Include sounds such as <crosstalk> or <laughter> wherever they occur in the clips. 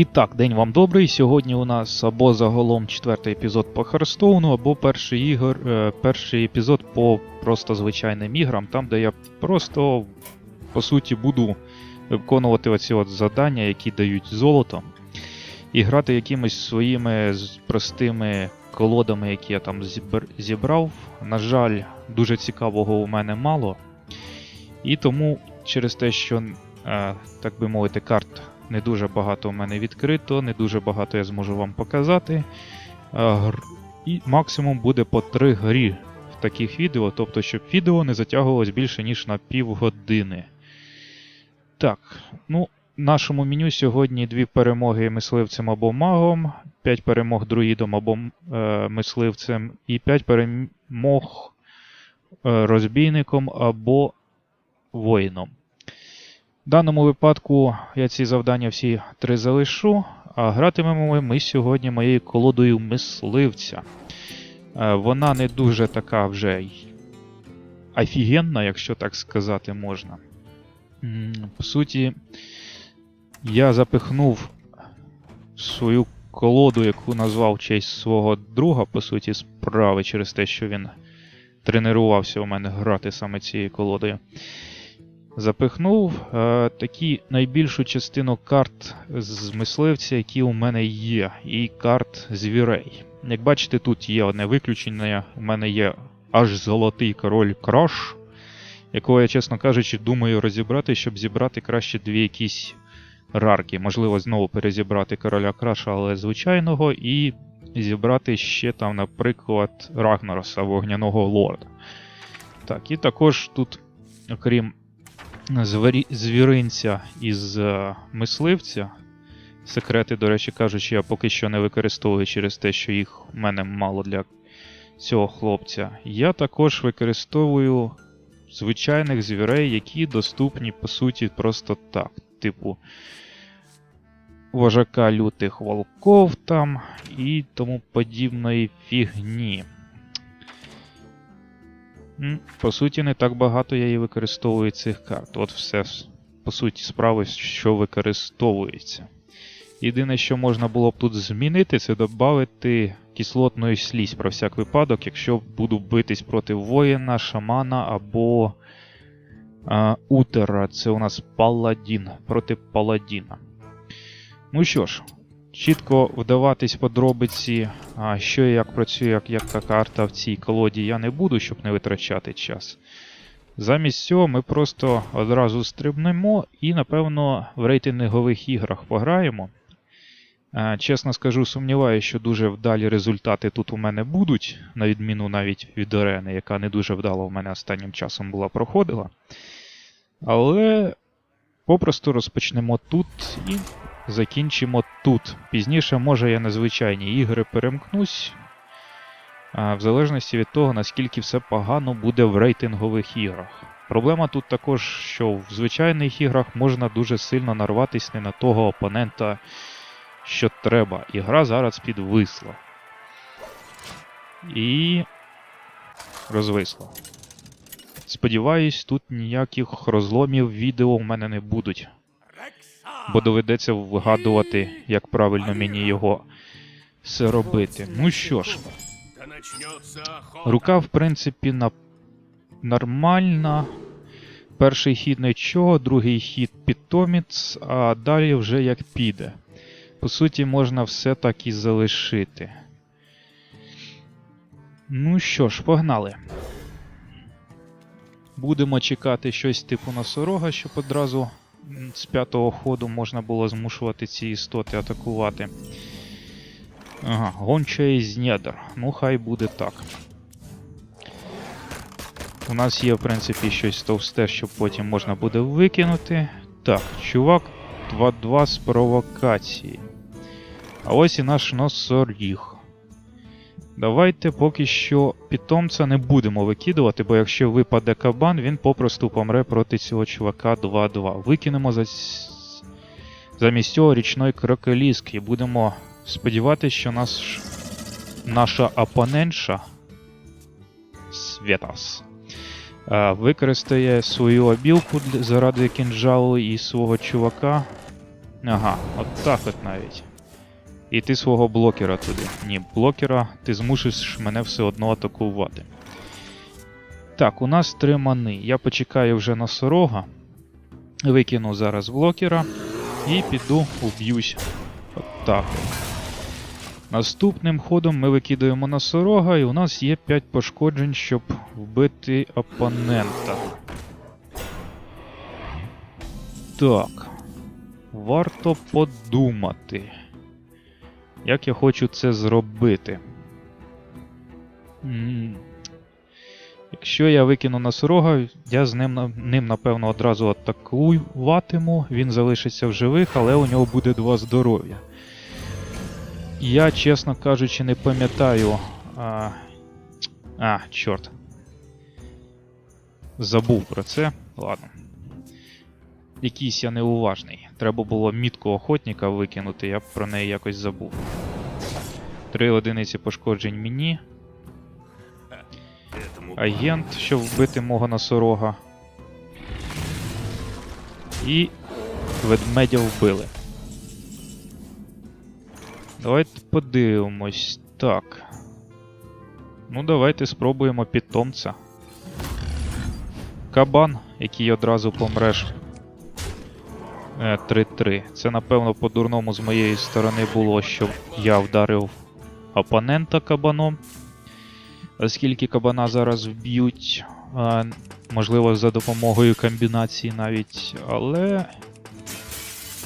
І так, день вам добрий. Сьогодні у нас або загалом четвертий епізод по Харстоуну, або перший ігор, е, перший епізод по просто звичайним іграм, там, де я просто по суті буду виконувати оці от завдання, які дають золото, і грати якимись своїми простими колодами, які я там зібр- зібрав. На жаль, дуже цікавого у мене мало. І тому через те, що, е, так би мовити, карт не дуже багато у мене відкрито, не дуже багато я зможу вам показати. Е, І максимум буде по 3 грі в таких відео, тобто, щоб відео не затягувалось більше, ніж на півгодини. Так, ну, в нашому меню сьогодні дві перемоги мисливцем або магом, 5 перемог друїдом або е, мисливцем, і 5 перемог е, розбійником або воїном. В даному випадку я ці завдання всі три залишу, а гратимемо ми сьогодні моєю колодою мисливця. Е, Вона не дуже така вже й офігенна, якщо так сказати можна. По суті, я запихнув свою колоду, яку назвав честь свого друга, по суті, справи через те, що він тренувався у мене грати саме цією колодою. Запихнув е, такі найбільшу частину карт з мисливця, які у мене є, і карт звірей. Як бачите, тут є одне виключення. У мене є аж золотий король Краш, якого я, чесно кажучи, думаю розібрати, щоб зібрати краще дві якісь рарки. Можливо, знову перезібрати короля Краша, але звичайного, і зібрати ще там, наприклад, Рагнароса, вогняного лорда. Так, і також тут, окрім. Звіринця із е, мисливця. Секрети, до речі кажучи, я поки що не використовую через те, що їх у мене мало для цього хлопця. Я також використовую звичайних звірей, які доступні, по суті, просто так. Типу вожака лютих волков там і тому подібної фігні. По суті, не так багато я і використовую цих карт. От все, по суті, справи, що використовується. Єдине, що можна було б тут змінити, це додати кислотної слізь про всяк випадок, якщо буду битись проти воїна, шамана або а, утера. Це у нас паладін проти паладіна. Ну що ж, чітко вдаватись подробиці, що і як працює, як, яка карта в цій колоді, я не буду, щоб не витрачати час. Замість цього ми просто одразу стрибнемо і, напевно, в рейтингових іграх пограємо. Чесно скажу, сумніваюся, що дуже вдалі результати тут у мене будуть, на відміну навіть від арени, яка не дуже вдало в мене останнім часом була проходила. Але попросту розпочнемо тут і закінчимо тут. Пізніше, може, я на звичайні ігри перемкнусь. В залежності від того, наскільки все погано буде в рейтингових іграх. Проблема тут також, що в звичайних іграх можна дуже сильно нарватися не на того опонента, що треба. І гра зараз підвисла. І. розвисла. Сподіваюсь, тут ніяких розломів відео в мене не будуть. Бо доведеться вгадувати, як правильно мені його все робити. Ну що ж, рука, в принципі, на... нормальна. Перший хід нічого, другий хід питомець, а далі вже як піде. По суті, можна все так і залишити. Ну що ж, погнали. Будемо чекати щось типу носорога, щоб одразу з п'ятого ходу можна було змушувати ці істоти атакувати. Ага, гонча із недр. Ну, хай буде так. У нас є, в принципі, щось товсте, що потім можна буде викинути. Так, чувак 2-2 з провокації. А ось і наш носоріг. Давайте поки що питомця не будемо викидувати, бо якщо випаде кабан, він попросту помре проти цього чувака 2-2. Викинемо за... замість цього річної кроколіск і будемо сподіватися, що наш... наша опонентша Светас е, використає свою обілку заради кінжалу і свого чувака Ага, от так от навіть. І ти свого блокера туди. Ні, блокера ти змусиш мене все одно атакувати. Так, у нас три мани. Я почекаю вже носорога. Викину зараз блокера. І піду уб'юсь. Так. Наступним ходом ми викидаємо носорога, і у нас є 5 пошкоджень, щоб вбити опонента. Так. Варто подумати. Як я хочу це зробити. М, Якщо я викину носорога, я з ним, ним напевно одразу атакуватиму. Він залишиться в живих, але у нього буде два здоров'я. Я, чесно кажучи, не пам'ятаю. А, а чорт. Забув про це. Ладно. Якийсь я неуважний. Треба було мітку охотника викинути, я б про неї якось забув. Три одиниці пошкоджень мені. Агент, щоб вбити мого носорога. І ведмедя вбили. Давайте подивимось. Так. Ну, давайте спробуємо питомця. Кабан, який одразу помреш. Е, 3-3. Це, напевно, по-дурному з моєї сторони було, щоб я вдарив опонента кабаном. Оскільки кабана зараз вб'ють, можливо, за допомогою комбінації навіть, але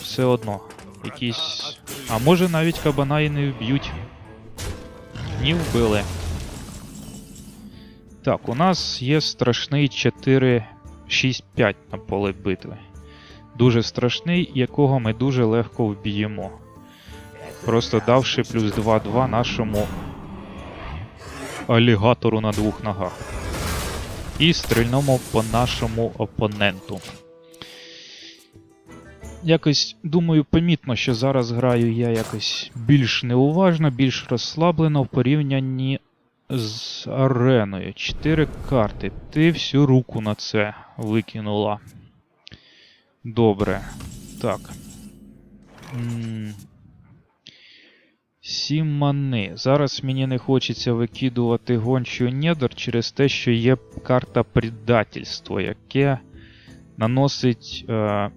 все одно. Якісь. А може навіть кабана і не вб'ють. Ні, вбили. Так, у нас є страшний 4-6-5 на поле битви. Дуже страшний, якого ми дуже легко вб'ємо. Просто давши плюс 2-2 нашому алігатору на двох ногах. І стрільнемо по нашому опоненту. Якось думаю, помітно, що зараз граю я якось більш неуважно, більш розслаблено в порівнянні з ареною. Чотири карти. Ти всю руку на це викинула. Добре. Так. Сім мани. Зараз мені не хочеться викидувати гончу недр через те, що є карта предательство, яке наносить е,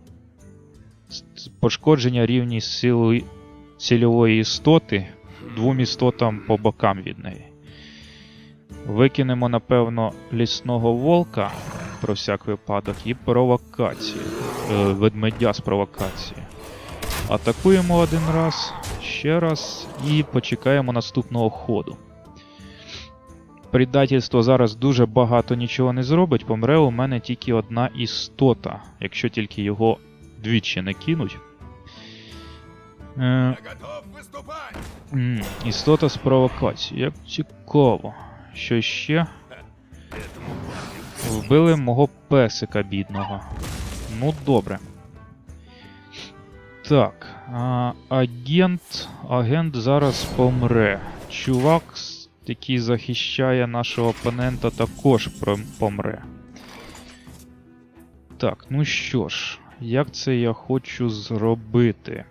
пошкодження рівні сили цільової істоти двом істотам по бокам від неї. Викинемо, напевно, лісного волка про всяк випадок і провокацію. Е, ведмедя з провокації. Атакуємо один раз, ще раз і почекаємо наступного ходу. Предательство зараз дуже багато нічого не зробить, помре у мене тільки одна істота, якщо тільки його двічі не кинуть. Е, істота з провокацією. Як цікаво. Що ще? Вбили мого песика бідного. Ну, добре. Так. А, агент. Агент зараз помре. Чувак, який захищає нашого опонента, також помре. Так, ну що ж, як це я хочу зробити?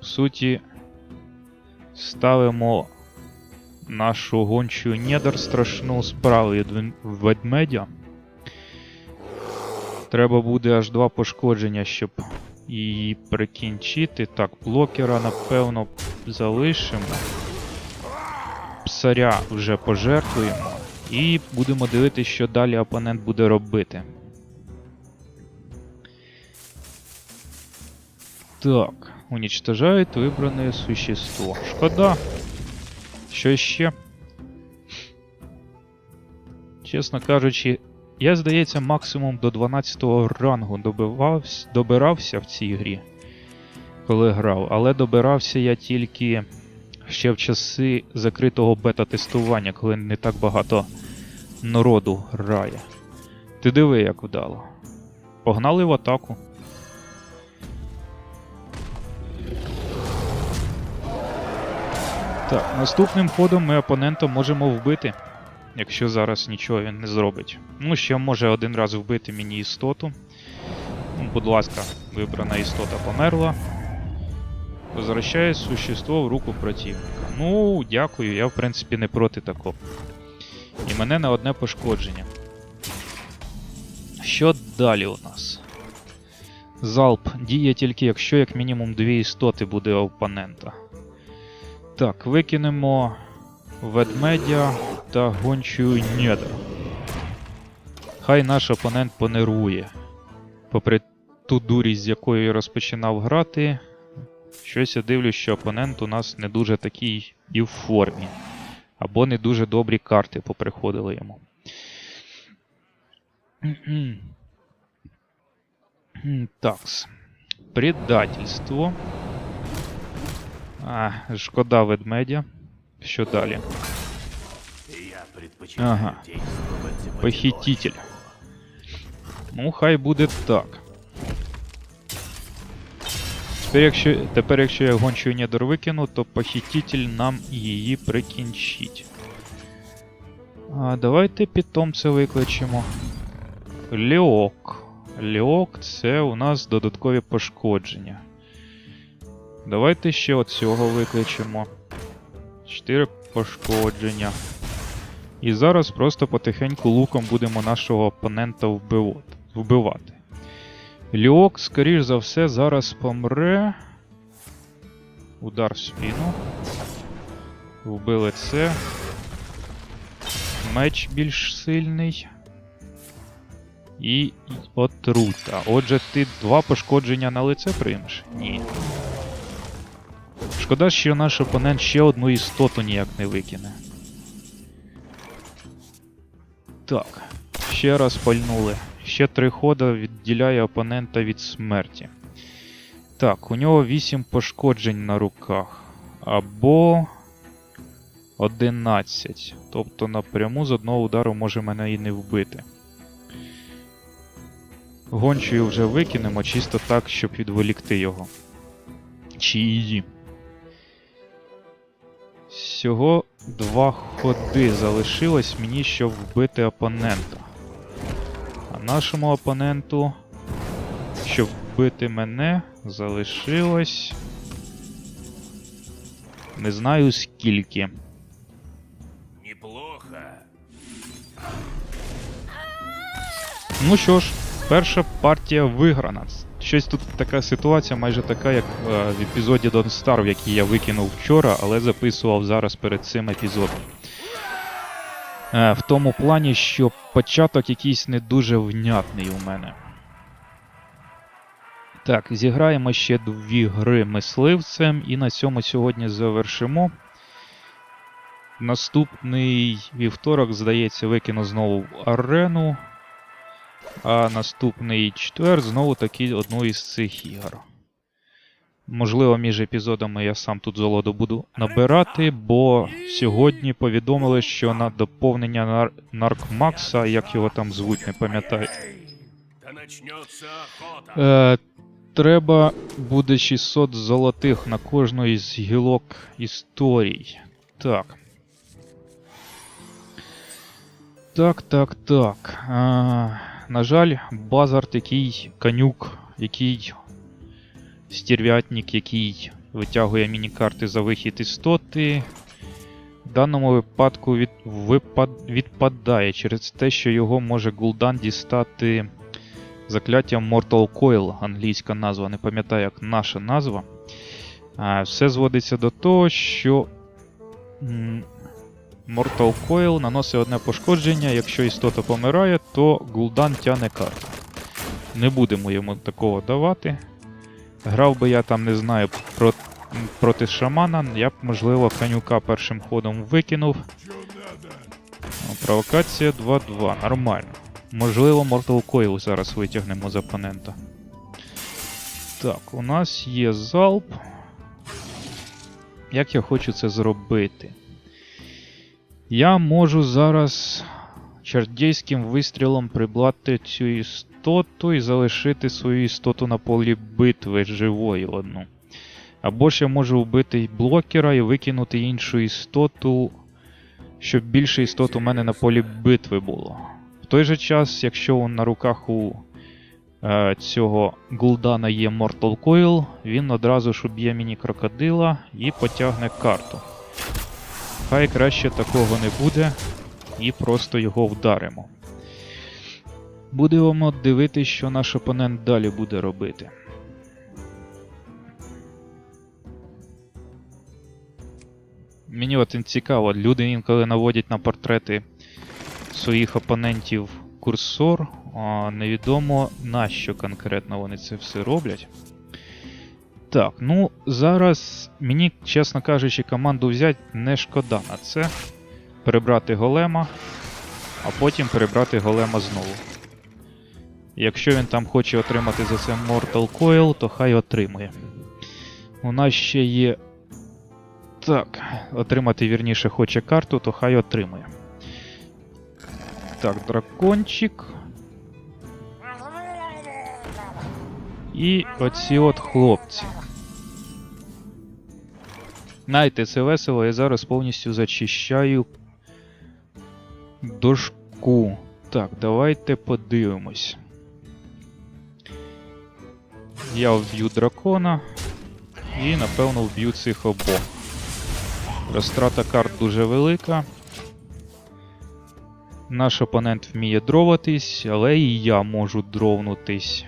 В суті, ставимо нашу гончу недр страшну справу від ведмедя. Треба буде аж два пошкодження, щоб її прикінчити. Так, блокера, напевно, залишимо. Псаря вже пожертвуємо. І будемо дивитися, що далі опонент буде робити. Так, уничтожает вибране существо. Шкода. Що ще? Чесно кажучи, я, здається, максимум до 12 рангу добивавсь, добирався в цій грі, коли грав, але добирався я тільки ще в часи закритого бета-тестування, коли не так багато народу грає. Ти диви, як вдало. Погнали в атаку. Так, наступним ходом ми опонента можемо вбити, якщо зараз нічого він не зробить. Ну, ще може один раз вбити мені істоту. Ну, будь ласка, вибрана істота померла. Возвращає существо в руку противника. Ну, дякую, я в принципі не проти такого. І мене на одне пошкодження. Що далі у нас? Залп діє тільки якщо як мінімум дві істоти буде опонента. Так, викинемо ведмедя та гончу недра. Хай наш опонент понерує. Попри ту дурість, з якою я розпочинав грати, щось я дивлюсь, що опонент у нас не дуже такий і в формі. Або не дуже добрі карти поприходили йому. <clears throat> Такс. Предательство. А, шкода ведмедя. Що далі? Ага. Похититель. Ну, хай буде так. Тепер якщо, тепер, якщо я гончу недор викину, то похититель нам її прикінчить. А, давайте питомця викличемо. Леок. Леок це у нас додаткові пошкодження. Давайте ще оцього викличемо. 4 пошкодження. І зараз просто потихеньку луком будемо нашого опонента вбивати. Ліок, скоріш за все, зараз помре. Удар в спину. Вбили це. Меч більш сильний. І отрута. Отже, ти два пошкодження на лице приймеш? Ні. Шкода, що наш опонент ще одну істоту ніяк не викине. Так, ще раз пальнули. Ще три хода відділяє опонента від смерті. Так, у нього 8 пошкоджень на руках. Або 11. Тобто напряму з одного удару може мене і не вбити. Гончою вже викинемо чисто так, щоб відволікти його. Чи її. Всього два ходи залишилось мені, щоб вбити опонента. А нашому опоненту, щоб вбити мене, залишилось. Не знаю скільки. Неплохо. Ну що ж, перша партія виграна. Щось тут така ситуація, майже така, як е, в епізоді Don't Starve, який я викинув вчора, але записував зараз перед цим епізодом. Е, в тому плані, що початок якийсь не дуже внятний у мене. Так, зіграємо ще дві гри мисливцем, і на цьому сьогодні завершимо. Наступний вівторок, здається, викину знову арену. А наступний четвер знову таки одну із цих ігор. Можливо, між епізодами я сам тут золото буду набирати, бо сьогодні повідомили, що на доповнення нар... Наркмакса, як його там звуть, не пам'ятаю. Е, треба буде 600 золотих на кожну із гілок історій. Так. Так, так, так. А, на жаль, базар такий конюк, який стерв'ятник, який витягує міні-карти за вихід істоти. В даному випадку від, випад, відпадає через те, що його може Гул'дан дістати закляттям Mortal Coil, англійська назва, не пам'ятаю, як наша назва. Все зводиться до того, що Mortal Coil наносить одне пошкодження, якщо істота помирає, то Гул'дан тяне карту. Не будемо йому такого давати. Грав би я там, не знаю, про, проти шамана, я б, можливо, конюка першим ходом викинув. Провокація 2-2. Нормально. Можливо, Mortal Coil зараз витягнемо з опонента. Так, у нас є залп. Як я хочу це зробити? Я можу зараз чардійським вистрілом приблати цю істоту і залишити свою істоту на полі битви живою одну. Або ж я можу вбити блокера і викинути іншу істоту, щоб більше істот у мене на полі битви було. В той же час, якщо на руках у е, цього Гулдана є Mortal Coil, він одразу ж уб'є мені крокодила і потягне карту. Хай краще такого не буде, і просто його вдаримо. Будемо дивитися, що наш опонент далі буде робити. Мені от цікаво, люди інколи наводять на портрети своїх опонентів курсор, а невідомо на що конкретно вони це все роблять. Так, ну зараз мені, чесно кажучи, команду взяти не шкода на це. Перебрати голема, а потім перебрати голема знову. Якщо він там хоче отримати за це Mortal Coil, то хай отримує. У нас ще є. Так, отримати вірніше хоче карту, то хай отримує. Так, дракончик. І оці от хлопці. Знаєте, це весело, я зараз повністю зачищаю дошку. Так, давайте подивимось. Я вб'ю дракона і, напевно, вб'ю цих обох. Розтрата карт дуже велика. Наш опонент вміє дроватись, але і я можу дровнутись.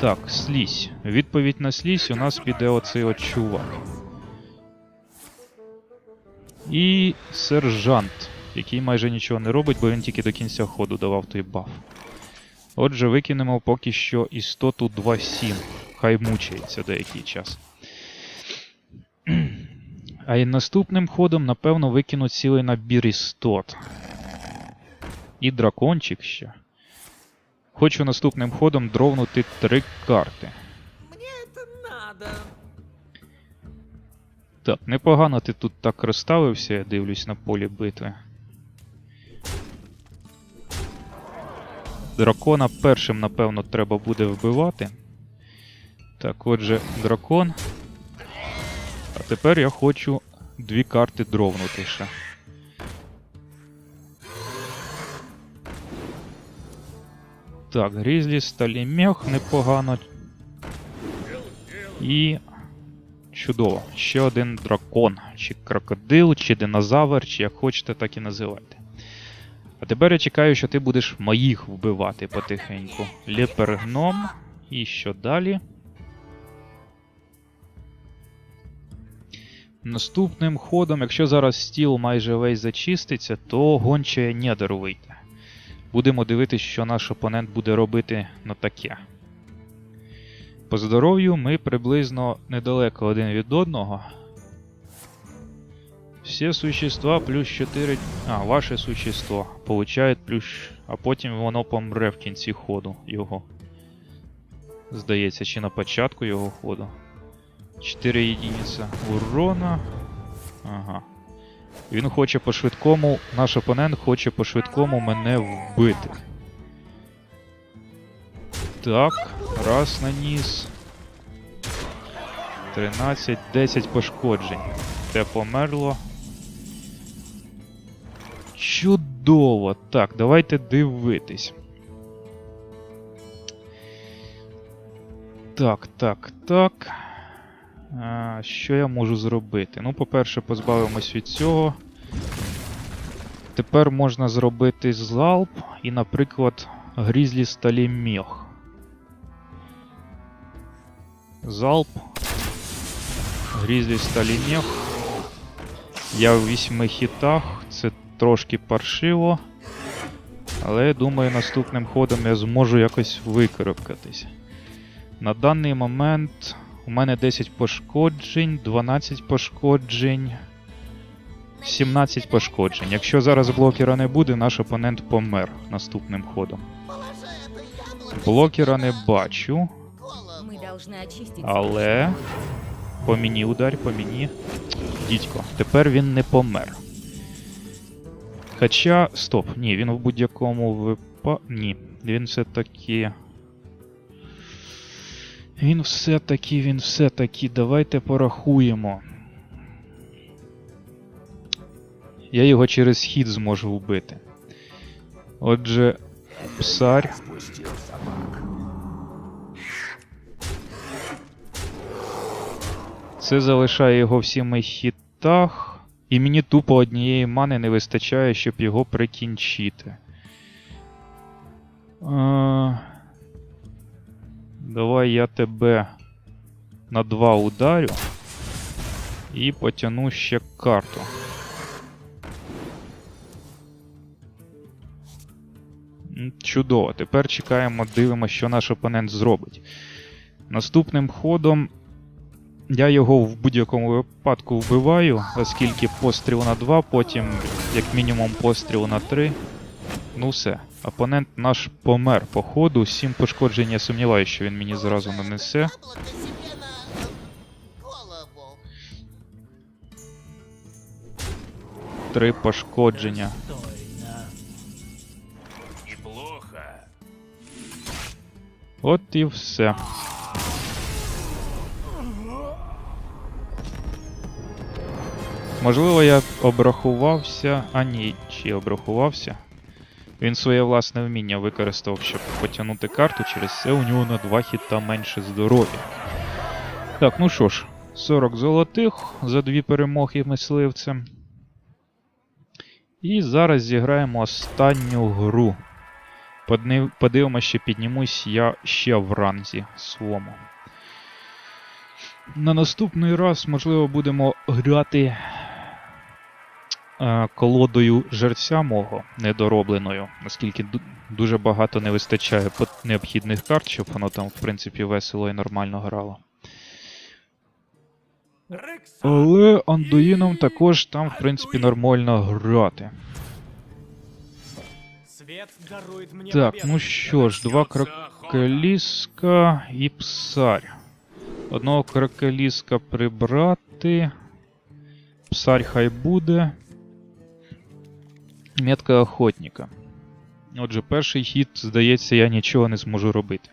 Так, слізь. Відповідь на слізь у нас піде оцей от чувак. І сержант, який майже нічого не робить, бо він тільки до кінця ходу давав той баф. Отже, викинемо поки що істоту 2.7. Хай мучається деякий час. А й наступним ходом, напевно, викину цілий набір істот. І дракончик ще. Хочу наступним ходом дровнути три карти. Так, непогано ти тут так розставився, я дивлюсь на полі битви. Дракона першим, напевно, треба буде вбивати. Так, отже, дракон. А тепер я хочу дві карти дровнути ще. Так, Грізлі, Сталімех непогано. І. Чудово. Ще один дракон, чи крокодил, чи динозавр, чи як хочете, так і називайте. А тепер я чекаю, що ти будеш моїх вбивати потихеньку. Лепергном. І що далі? Наступним ходом, якщо зараз стіл майже весь зачиститься, то гонче недер вийде. Будемо дивитися, що наш опонент буде робити на таке. По здоров'ю ми приблизно недалеко один від одного. Всі существа плюс 4. А, ваше существо получает плюс. А потім воно помре в кінці ходу його. Здається, чи на початку його ходу. 4 єдиниця урона. Ага. Він хоче по швидкому. Наш опонент хоче по швидкому мене вбити. Так, раз наніс. 13, 10 пошкоджень. Те померло. Чудово! Так, давайте дивитись. Так, так, так. Що я можу зробити? Ну, по-перше, позбавимось від цього. Тепер можна зробити залп і, наприклад, грізлі сталі мьох. Залп. Грізлі сталі мьох. Я в вісьми хітах, це трошки паршиво. Але я думаю, наступним ходом я зможу якось викарабкатись. На даний момент у мене 10 пошкоджень, 12 пошкоджень, 17 пошкоджень. Якщо зараз блокера не буде, наш опонент помер наступним ходом. Блокера не бачу, але по мені ударь, по мені. Дідько, тепер він не помер. Хоча. Стоп, ні, він в будь-якому випа. Ні, він все-таки. Він все-таки, він все-таки. Давайте порахуємо. Я його через хід зможу вбити. Отже, Псарь. Це залишає його в сіми хітах. І мені тупо однієї мани не вистачає, щоб його прикінчити. А... Давай я тебе на два ударю. І потяну ще карту. Чудово. Тепер чекаємо, дивимося, що наш опонент зробить. Наступним ходом я його в будь-якому випадку вбиваю, оскільки постріл на 2, потім, як мінімум, постріл на 3. Ну все. Опонент наш помер по ходу. 7 пошкоджень, я сумніваюся, що він мені зразу нанесе. Три пошкодження. От і все. Можливо, я обрахувався. А ні, чи обрахувався. Він своє власне вміння використав, щоб потягнути карту, через це у нього на 2 хіта менше здоров'я. Так, ну що ж, 40 золотих за дві перемоги мисливцем. І зараз зіграємо останню гру. Подивимося, чи піднімусь я ще в ранзі своєму. На наступний раз, можливо, будемо грати колодою жерця мого недоробленою, оскільки дуже багато не вистачає необхідних карт, щоб воно там, в принципі, весело і нормально грало. Але Андуїном також там, в принципі, нормально грати. Так, ну що ж, два кроколіска і псарь. Одного кроколіска прибрати. Псарь хай буде. Метка охотника. Отже, перший хід, здається, я нічого не зможу робити.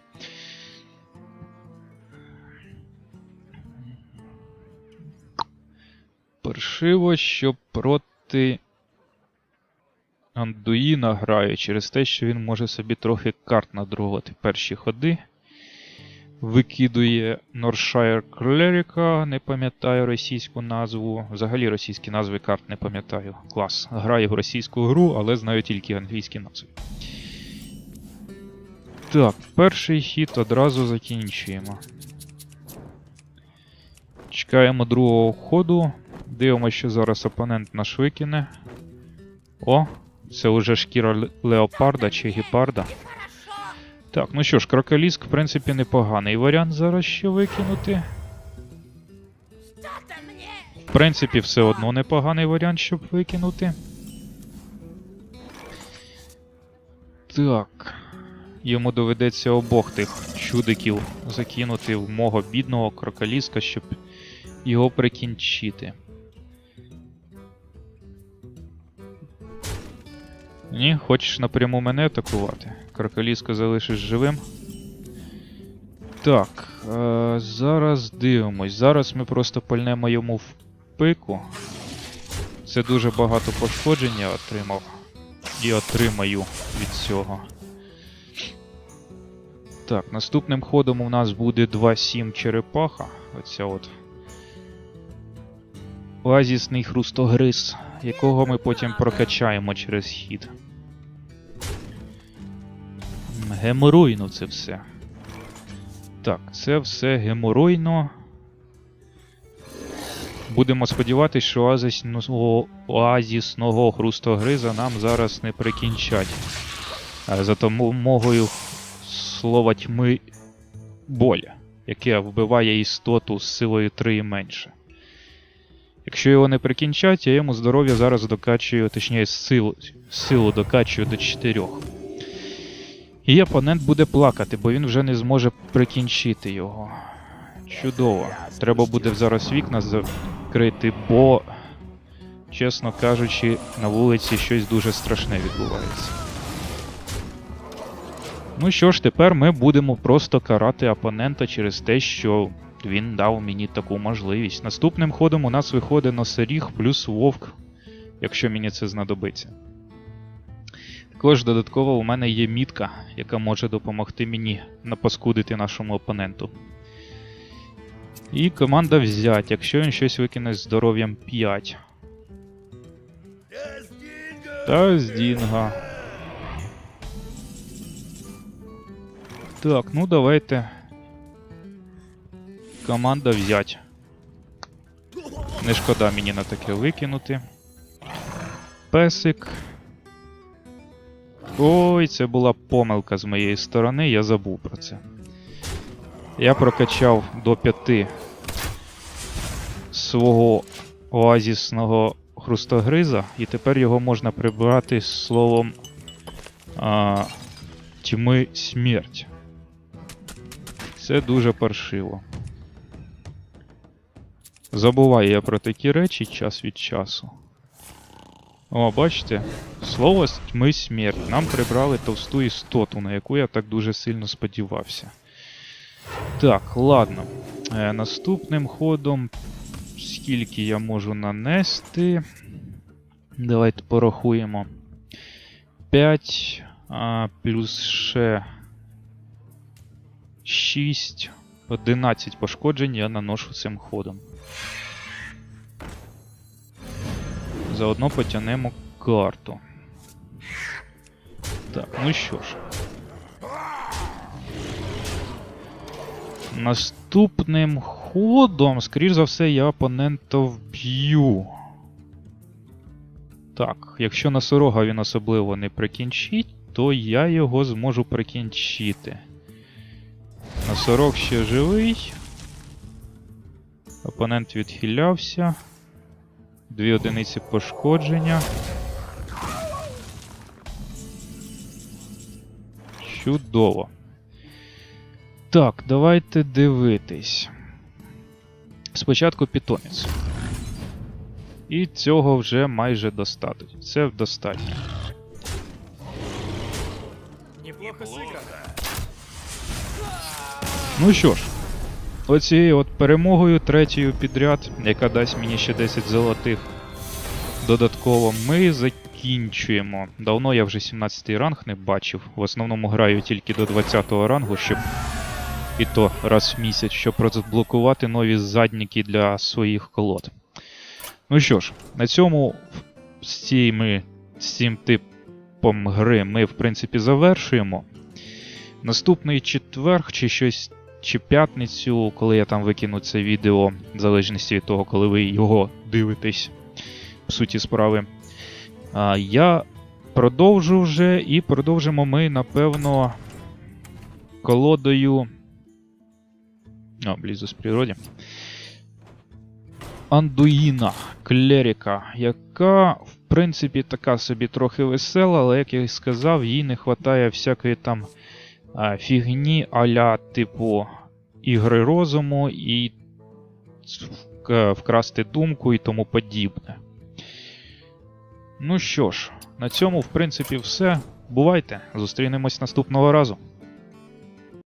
Паршиво, що проти Андуїна грає через те, що він може собі трохи карт надрувати перші ходи. Викидує Норшайр Клеріка, не пам'ятаю російську назву. Взагалі російські назви карт не пам'ятаю. Клас. Граю в російську гру, але знаю тільки англійські назви. Так, перший хід одразу закінчуємо. Чекаємо другого ходу. Дивимося, що зараз опонент наш викине. О, це уже шкіра леопарда чи гепарда. Так, ну що ж, кроколіск, в принципі, непоганий варіант зараз ще викинути. В принципі, все одно непоганий варіант, щоб викинути. Так. Йому доведеться обох тих чудиків закинути в мого бідного кроколіска, щоб його прикінчити. Ні, хочеш напряму мене атакувати? Кроколіска залишиш живим. Так, е, зараз дивимось. Зараз ми просто пальнемо йому в пику. Це дуже багато пошкоджень я отримав. І отримаю від цього. Так, наступним ходом у нас буде 2-7 черепаха. Оця от. Оазісний хрустогриз, якого ми потім прокачаємо через хід. Геморойно це все. Так, це все геморойно. Будемо сподіватися, що оазісного, оазісного хрустогриза нам зараз не прикінчать. За допомогою слова тьми боля, яке вбиває істоту з силою 3 і менше. Якщо його не прикінчать, я йому здоров'я зараз докачую, точніше силу, силу докачую до 4. І опонент буде плакати, бо він вже не зможе прикінчити його. Чудово. Треба буде зараз вікна закрити, бо, чесно кажучи, на вулиці щось дуже страшне відбувається. Ну що ж, тепер ми будемо просто карати опонента через те, що він дав мені таку можливість. Наступним ходом у нас виходить носоріг плюс вовк, якщо мені це знадобиться. Також додатково у мене є мітка, яка може допомогти мені напаскудити нашому опоненту. І команда взять, якщо він щось викине з здоров'ям 5. Та з Дінга. Так, ну давайте. Команда взять. Не шкода мені на таке викинути. Песик. Ой, це була помилка з моєї сторони, я забув про це. Я прокачав до 5 свого оазісного хрустогриза, і тепер його можна прибрати з словом а, тьми смерть. Це дуже паршиво. Забуваю я про такі речі час від часу. О, бачите? Слово тьми смерть. Нам прибрали товсту істоту, на яку я так дуже сильно сподівався. Так, ладно. Е, наступним ходом. Скільки я можу нанести. Давайте порахуємо. 5 а, плюс ще 6. 11 пошкоджень я наношу цим ходом. Заодно потягнемо карту. Так, ну що ж. Наступним ходом, скоріш за все, я опонента вб'ю. Так, якщо носорога він особливо не прикінчить, то я його зможу прикінчити. Носорог ще живий. Опонент відхилявся. Дві одиниці пошкодження. Чудово. Так, давайте дивитись. Спочатку питомець. І цього вже майже достатньо. Це достатньо. Неплохо сыграно. Ну що ж, оцією от перемогою третьою підряд, яка дасть мені ще 10 золотих додатково, ми закінчуємо. Давно я вже 17 й ранг не бачив. В основному граю тільки до 20-го рангу, щоб і то раз в місяць, щоб розблокувати нові задніки для своїх колод. Ну що ж, на цьому з, цими, з цим типом гри ми, в принципі, завершуємо. Наступний четверг чи щось, чи п'ятницю, коли я там викину це відео, в залежності від того, коли ви його дивитесь, в суті справи. А, я продовжу вже, і продовжимо ми, напевно, колодою. А, близу з природі. Андуїна Клеріка, яка, в принципі, така собі трохи весела, але, як я і сказав, їй не вистачає всякої там фігні аля типу ігри розуму і вкрасти думку і тому подібне. Ну що ж, на цьому, в принципі, все. Бувайте, зустрінемось наступного разу.